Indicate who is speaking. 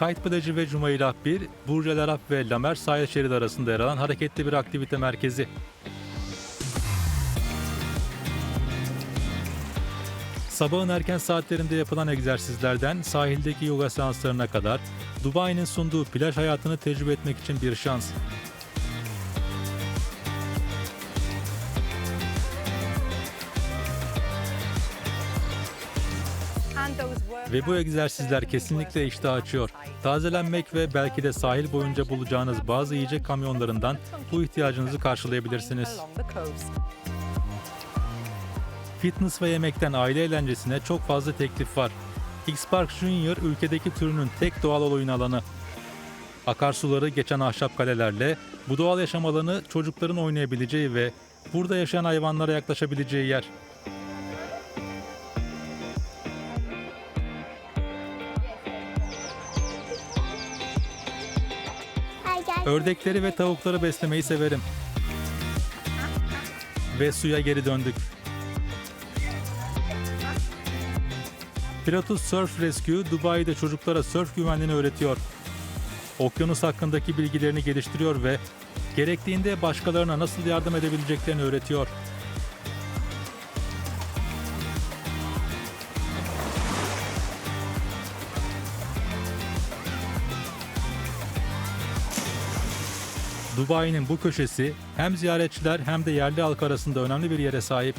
Speaker 1: Plajı ve Jumeirah 1, Burj El Arab ve Lamer sahil şeridi arasında yer alan hareketli bir aktivite merkezi. Sabahın erken saatlerinde yapılan egzersizlerden sahildeki yoga seanslarına kadar Dubai'nin sunduğu plaj hayatını tecrübe etmek için bir şans. Ve bu egzersizler kesinlikle iştah açıyor. Tazelenmek ve belki de sahil boyunca bulacağınız bazı yiyecek kamyonlarından bu ihtiyacınızı karşılayabilirsiniz. Fitness ve yemekten aile eğlencesine çok fazla teklif var. X-Park Junior ülkedeki türünün tek doğal oyun alanı. Akarsuları geçen ahşap kalelerle bu doğal yaşam alanı çocukların oynayabileceği ve burada yaşayan hayvanlara yaklaşabileceği yer. Ördekleri ve tavukları beslemeyi severim. Ve suya geri döndük. Pilatus Surf Rescue Dubai'de çocuklara sörf güvenliğini öğretiyor. Okyanus hakkındaki bilgilerini geliştiriyor ve gerektiğinde başkalarına nasıl yardım edebileceklerini öğretiyor. Dubai'nin bu köşesi hem ziyaretçiler hem de yerli halk arasında önemli bir yere sahip.